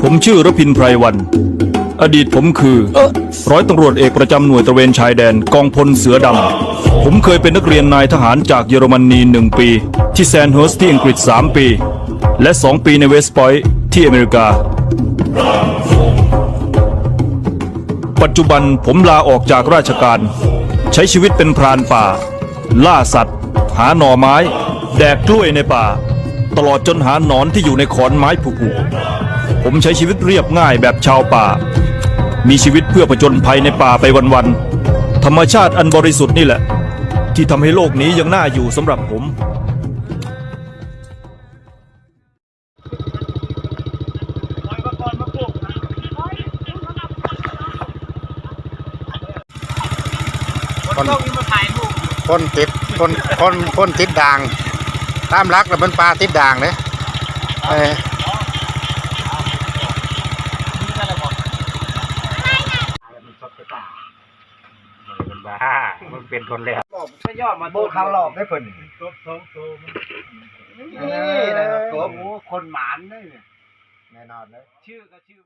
ผมชื่อรพินไพรวัน อดีตผมคือ ร้อยตำรวจเอกประจำหน่วยตระเวนชายแดนกองพลเสือดำ ผมเคยเป็นนักเรียนนายทหารจากเยอรมนีหนึ่งปี ที่แซนเฮิร์สที่อังกฤษ 3 ปี และ 2 ปีในเวสต์พอยต์ที่อเมริกา ปัจจุบันผมลาออกจากราชการ ใช้ชีวิตเป็นพรานป่า ล่าสัตว์ หาหน่อไม้ แดกกล้วยในป่า ตลอดจนหาหนอนที่อยู่ในขอนไม้ผุๆผมใช้ชีวิตเรียบง่ายแบบชาวป่า มีชีวิตเพื่อผจญภัยในป่าไปวันๆธรรมชาติอันบริสุทธิ์นี่แหละ ที่ทำให้โลกนี้ยังน่าอยู่สำหรับผมคนคนติดคนคนคนติดด่าง ตามรักแล้วมันปลาติดด่างเนี่ยเออมันบ้ามันเป็นคนแล้วโบเขาหลอกได้ผลนี่นะครับผมคนหมานนี่แน่นอนเลยชื่อก็ชื่อ